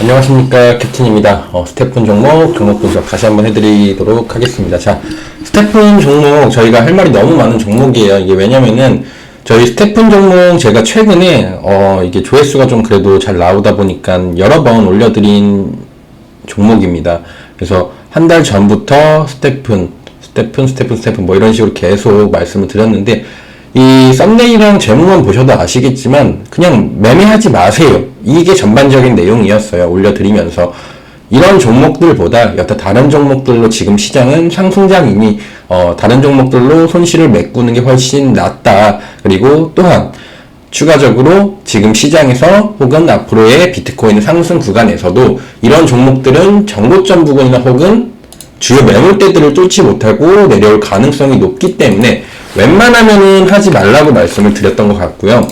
안녕하십니까 캡틴입니다. 어, 스테픈 종목 종목 분석 다시 한번 해드리도록 하겠습니다. 자, 스테픈 종목 저희가 할 말이 너무 많은 종목이에요. 이게 왜냐면은 저희 스테픈 종목 제가 최근에 어, 이게 조회수가 좀 그래도 잘 나오다 보니까 여러 번 올려드린 종목입니다. 그래서 한 달 전부터 스테픈, 스테픈, 스테픈, 스테픈 뭐 이런 식으로 계속 말씀을 드렸는데 이 썸네일이랑 제목만 보셔도 아시겠지만 그냥 매매하지 마세요. 이게 전반적인 내용이었어요. 올려드리면서 이런 종목들보다 여타 다른 종목들로 지금 시장은 상승장이니 어, 다른 종목들로 손실을 메꾸는 게 훨씬 낫다. 그리고 또한 추가적으로 지금 시장에서 혹은 앞으로의 비트코인 상승 구간에서도 이런 종목들은 정고점 부근이나 혹은 주요 매물대들을 뚫지 못하고 내려올 가능성이 높기 때문에 웬만하면은 하지 말라고 말씀을 드렸던 것 같고요.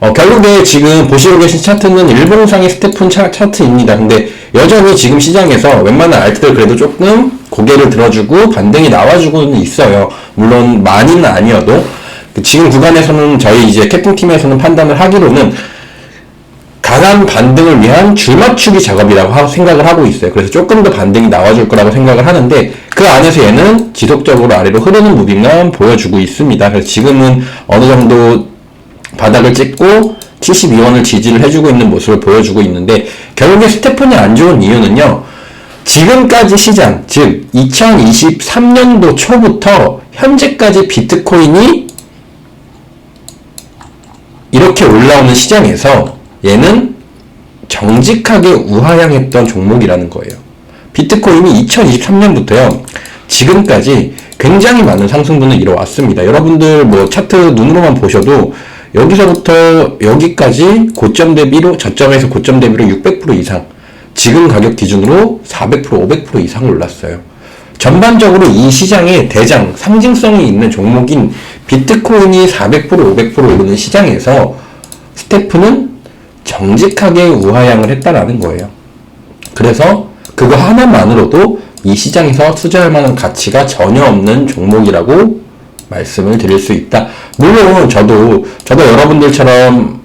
어, 결국에 지금 보시고 계신 차트는 일봉상의 스테픈 차, 차트입니다. 근데 여전히 지금 시장에서 웬만한 알트들 그래도 조금 고개를 들어주고 반등이 나와주고는 있어요. 물론 많이는 아니어도 그 지금 구간에서는 저희 이제 캐팅팀에서는 판단을 하기로는 강한 반등을 위한 줄맞추기 작업이라고 하- 생각을 하고 있어요. 그래서 조금 더 반등이 나와줄 거라고 생각을 하는데 그 안에서 얘는 지속적으로 아래로 흐르는 무빙만 보여주고 있습니다. 그래서 지금은 어느 정도 바닥을 찍고 72원을 지지를 해주고 있는 모습을 보여주고 있는데 결국에 스테픈이 안 좋은 이유는요. 지금까지 시장, 즉 2023년도 초부터 현재까지 비트코인이 이렇게 올라오는 시장에서 얘는 정직하게 우하향했던 종목이라는 거예요. 비트코인이 2023년부터요. 지금까지 굉장히 많은 상승분을 이뤄왔습니다. 여러분들 뭐 차트 눈으로만 보셔도 여기서부터 여기까지 고점 대비로 저점에서 고점 대비로 600% 이상 지금 가격 기준으로 400% 500% 이상 올랐어요. 전반적으로 이 시장의 대장 상징성이 있는 종목인 비트코인이 400% 500% 오르는 시장에서 스테프는 정직하게 우하향을 했다라는 거예요. 그래서 그거 하나만으로도 이 시장에서 투자할 만한 가치가 전혀 없는 종목이라고 말씀을 드릴 수 있다. 물론 저도 저도 여러분들처럼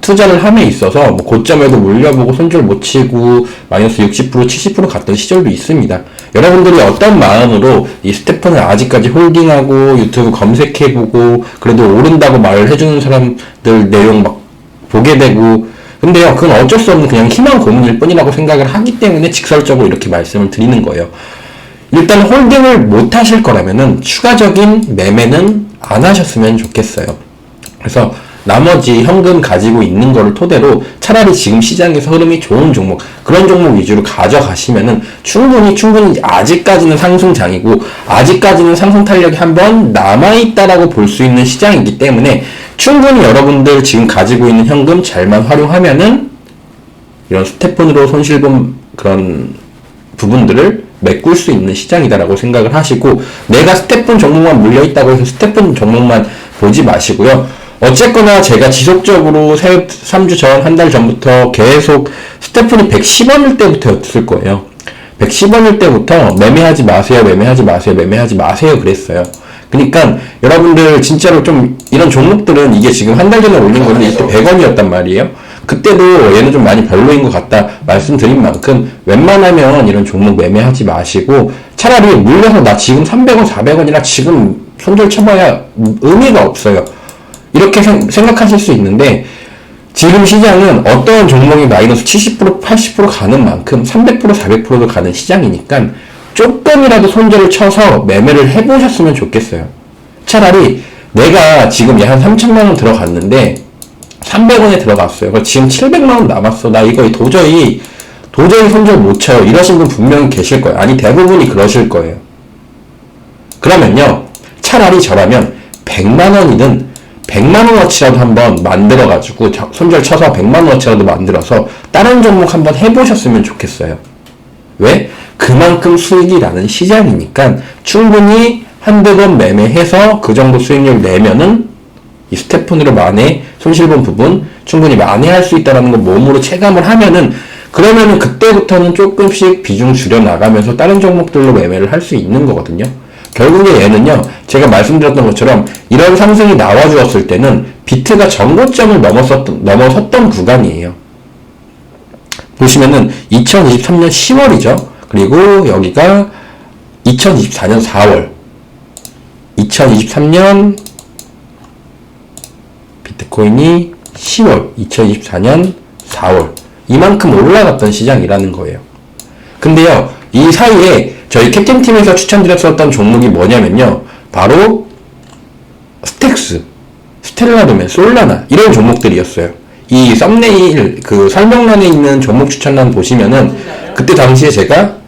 투자를 함에 있어서 뭐 고점에도 물려보고 손절 못 치고 마이너스 60% 70% 갔던 시절도 있습니다. 여러분들이 어떤 마음으로 이 스테픈을 아직까지 홀딩하고 유튜브 검색해보고 그래도 오른다고 말을 해주는 사람들 내용 막 보게 되고 근데요 그건 어쩔 수 없는 그냥 희망 고문일 뿐이라고 생각을 하기 때문에 직설적으로 이렇게 말씀을 드리는 거예요. 일단 홀딩을 못 하실 거라면은 추가적인 매매는 안 하셨으면 좋겠어요. 그래서 나머지 현금 가지고 있는 거를 토대로 차라리 지금 시장에서 흐름이 좋은 종목, 그런 종목 위주로 가져가시면은 충분히 충분히 아직까지는 상승장이고 아직까지는 상승 탄력이 한번 남아 있다라고 볼 수 있는 시장이기 때문에 충분히 여러분들 지금 가지고 있는 현금 잘만 활용하면은 이런 스테폰으로 손실 본 그런 부분들을 메꿀 수 있는 시장이다라고 생각을 하시고 내가 스테픈 종목만 물려있다고 해서 스테픈 종목만 보지 마시고요. 어쨌거나 제가 지속적으로 3주 전, 한 달 전부터 계속 스테픈이 110원일 때부터였을 거예요. 110원일 때부터 매매하지 마세요, 매매하지 마세요, 매매하지 마세요 그랬어요. 그러니까 여러분들 진짜로 좀 이런 종목들은 이게 지금 한 달 전에 올린 건데 이때 100원이었단 말이에요. 그때도 얘는 좀 많이 별로인 것 같다 말씀드린 만큼 웬만하면 이런 종목 매매하지 마시고 차라리 물려서 나 지금 300원, 400원이라 지금 손절 쳐봐야 의미가 없어요. 이렇게 생- 생각하실 수 있는데 지금 시장은 어떤 종목이 마이너스 70%, 80% 가는 만큼 300%, 400%도 가는 시장이니까 조금이라도 손절을 쳐서 매매를 해보셨으면 좋겠어요. 차라리 내가 지금 한 3천만 원 들어갔는데 300원에 들어갔어요. 지금 700만 원 남았어. 나 이거 도저히 도저히 손절 못 쳐요. 이러신 분 분명히 계실 거예요. 아니 대부분이 그러실 거예요. 그러면요. 차라리 저라면 100만 원이든 100만 원어치라도 한번 만들어 가지고 손절 쳐서 100만 원어치라도 만들어서 다른 종목 한번 해보셨으면 좋겠어요. 왜? 그만큼 수익이 나는 시장이니까 충분히 한두 번 매매해서 그 정도 수익률 내면은 이 스테픈으로 만회 손실 본 부분 충분히 만회할 수 있다라는 걸 몸으로 체감을 하면은 그러면은 그때부터는 조금씩 비중 줄여 나가면서 다른 종목들로 매매를 할 수 있는 거거든요. 결국에 얘는요, 제가 말씀드렸던 것처럼 이런 상승이 나와 주었을 때는 비트가 전고점을 넘었었던, 넘어섰던 구간이에요. 보시면은 2023년 10월이죠. 그리고 여기가 2024년 4월. 2023년 비트코인이 10월, 2024년 4월. 이만큼 올라갔던 시장이라는 거예요. 근데요, 이 사이에 저희 캡틴팀에서 추천드렸었던 종목이 뭐냐면요. 바로 스택스, 스텔라도멘, 솔라나 이런 종목들이었어요. 이 썸네일 그 설명란에 있는 종목 추천란 보시면은 그때 당시에 제가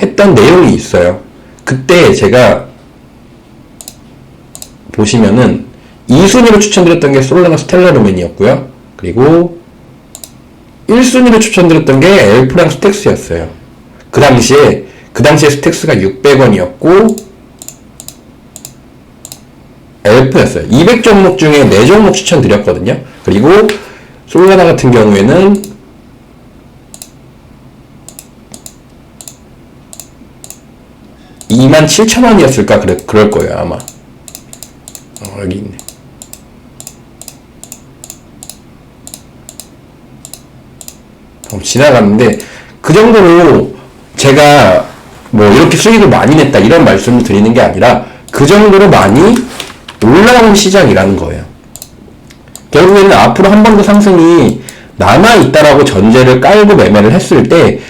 했던 내용이 있어요. 그때 제가 보시면은 2순위로 추천드렸던 게 솔라나 스텔라도멘이었고요. 그리고 1순위로 추천드렸던 게 엘프랑 스택스였어요. 그 당시에 그 당시에 스택스가 600원이었고 엘프였어요. 200종목 중에 4종목 추천드렸거든요. 그리고 솔라나 같은 경우에는 (2만 7천 원이었을까) 그래, 그럴 거예요 아마. 어, 여기 있네. 좀 지나갔는데 그 정도로 제가 뭐 이렇게 수익을 많이 냈다 이런 말씀을 드리는 게 아니라 그 정도로 많이 올라온 시장이라는 거예요. 결국에는 앞으로 한 번 더 상승이 남아있다라고 전제를 깔고 매매를 했을 때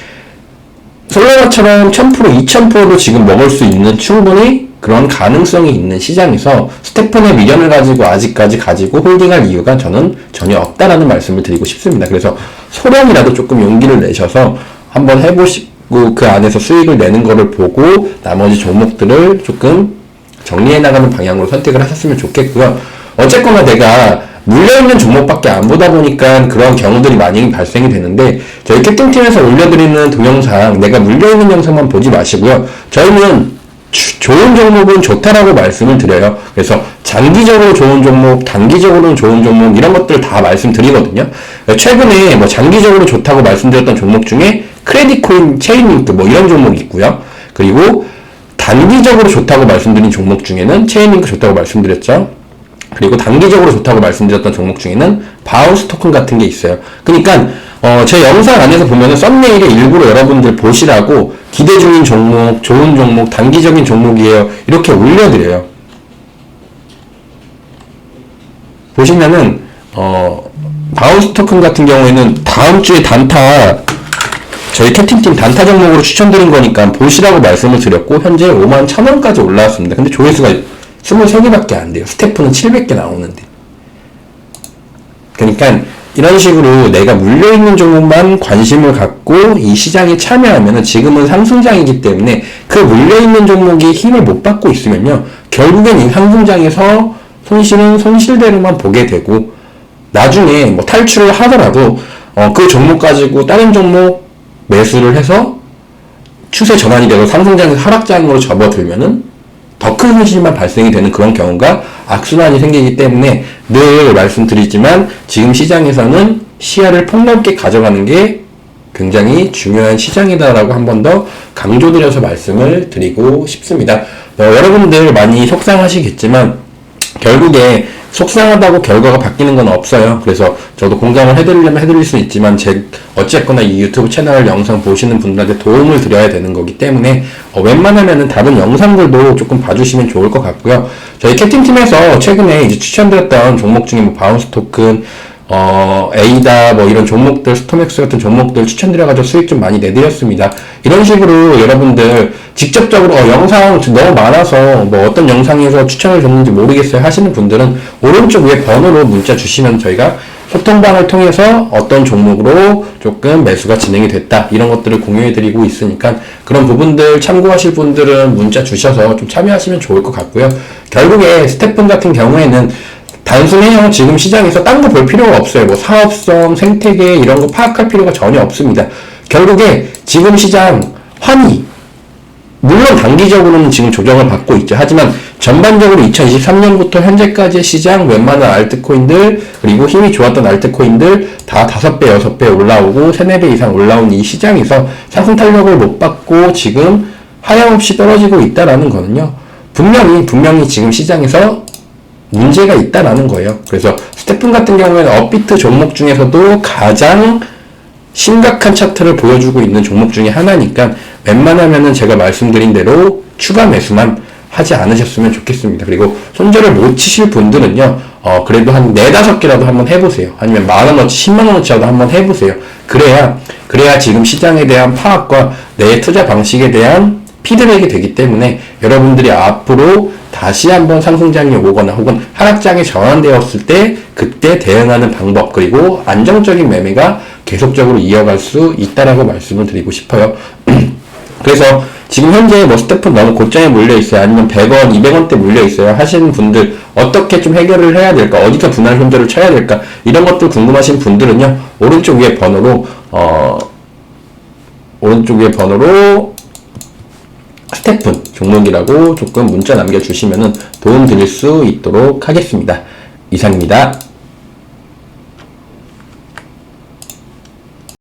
솔라나처럼 1000% 2000%도 지금 먹을 수 있는 충분히 그런 가능성이 있는 시장에서 스테픈의 미련을 가지고 아직까지 가지고 홀딩할 이유가 저는 전혀 없다라는 말씀을 드리고 싶습니다. 그래서 소량이라도 조금 용기를 내셔서 한번 해보시고 그 안에서 수익을 내는 거를 보고 나머지 종목들을 조금 정리해 나가는 방향으로 선택을 하셨으면 좋겠고요. 어쨌거나 내가 물려있는 종목밖에 안 보다 보니까 그런 경우들이 많이 발생이 되는데 저희 캡틴팀에서 올려드리는 동영상 내가 물려있는 영상만 보지 마시고요. 저희는 주- 좋은 종목은 좋다라고 말씀을 드려요. 그래서 장기적으로 좋은 종목, 단기적으로는 좋은 종목 이런 것들 다 말씀드리거든요. 최근에 뭐 장기적으로 좋다고 말씀드렸던 종목 중에 크레딧 코인 체인링크 뭐 이런 종목이 있고요. 그리고 단기적으로 좋다고 말씀드린 종목 중에는 체인링크 좋다고 말씀드렸죠. 그리고 단기적으로 좋다고 말씀드렸던 종목 중에는 바운스 토큰 같은 게 있어요. 그러니까 어, 제 영상 안에서 보면은 썸네일에 일부러 여러분들 보시라고 기대 중인 종목, 좋은 종목, 단기적인 종목이에요. 이렇게 올려드려요. 보시면은 어, 바운스 토큰 같은 경우에는 다음 주에 단타 저희 캡틴팀 단타 종목으로 추천드린 거니까 보시라고 말씀을 드렸고 현재 5만 1000원까지 올라왔습니다. 근데 조회수가 23개밖에 안 돼요. 스태프는 700개 나오는데. 그러니까 이런 식으로 내가 물려있는 종목만 관심을 갖고 이 시장에 참여하면 지금은 상승장이기 때문에 그 물려있는 종목이 힘을 못 받고 있으면요. 결국엔 이 상승장에서 손실은 손실대로만 보게 되고 나중에 뭐 탈출을 하더라도 어, 그 종목 가지고 다른 종목 매수를 해서 추세 전환이 되고 상승장에서 하락장으로 접어들면은 더 큰 손실만 발생이 되는 그런 경우가 악순환이 생기기 때문에 늘 말씀드리지만 지금 시장에서는 시야를 폭넓게 가져가는 게 굉장히 중요한 시장이다라고 한 번 더 강조드려서 말씀을 드리고 싶습니다. 어, 여러분들 많이 속상하시겠지만 결국에 속상하다고 결과가 바뀌는 건 없어요. 그래서 저도 공감을 해드리려면 해드릴 수 있지만 제 어쨌거나 이 유튜브 채널 영상 보시는 분들한테 도움을 드려야 되는 거기 때문에 어, 웬만하면은 다른 영상들도 조금 봐주시면 좋을 것 같고요. 저희 캡틴 팀에서 최근에 이제 추천드렸던 종목 중에 뭐 바운스 토큰 어, 에이다, 뭐 이런 종목들, 스토맥스 같은 종목들 추천드려가지고 수익 좀 많이 내드렸습니다. 이런 식으로 여러분들 직접적으로 어, 영상 너무 많아서 뭐 어떤 영상에서 추천을 줬는지 모르겠어요 하시는 분들은 오른쪽 위에 번호로 문자 주시면 저희가 소통방을 통해서 어떤 종목으로 조금 매수가 진행이 됐다 이런 것들을 공유해드리고 있으니까 그런 부분들 참고하실 분들은 문자 주셔서 좀 참여하시면 좋을 것 같고요. 결국에 스태픈 같은 경우에는 단순해요. 지금 시장에서 딴 거 볼 필요가 없어요. 뭐 사업성, 생태계 이런 거 파악할 필요가 전혀 없습니다. 결국에 지금 시장 환희 물론 단기적으로는 지금 조정을 받고 있죠. 하지만 전반적으로 2023년부터 현재까지의 시장 웬만한 알트코인들 그리고 힘이 좋았던 알트코인들 다 5배, 6배 올라오고 3, 4배 이상 올라온 이 시장에서 상승 탄력을 못 받고 지금 하염없이 떨어지고 있다라는 거는요. 분명히 분명히 지금 시장에서 문제가 있다라는 거예요. 그래서 스태픈 같은 경우에는 업비트 종목 중에서도 가장 심각한 차트를 보여주고 있는 종목 중에 하나니까 웬만하면은 제가 말씀드린 대로 추가 매수만 하지 않으셨으면 좋겠습니다. 그리고 손절을 못 치실 분들은요, 어, 그래도 한 네다섯 개라도 한번 해보세요. 아니면 만 원어치, 10만 원어치라도 한번 해보세요. 그래야, 그래야 지금 시장에 대한 파악과 내 투자 방식에 대한 피드백이 되기 때문에 여러분들이 앞으로 다시 한번 상승장이 오거나 혹은 하락장이 전환되었을 때 그때 대응하는 방법 그리고 안정적인 매매가 계속적으로 이어갈 수 있다라고 말씀을 드리고 싶어요. 그래서 지금 현재 뭐 스태프 너무 고점에 몰려 있어요. 아니면 100원, 200원대 몰려 있어요. 하시는 분들 어떻게 좀 해결을 해야 될까? 어디서 분할 손절을 쳐야 될까? 이런 것들 궁금하신 분들은요. 오른쪽 위에 번호로 어 오른쪽 위에 번호로 스태픈 종목이라고 조금 문자 남겨주시면 도움 드릴 수 있도록 하겠습니다. 이상입니다.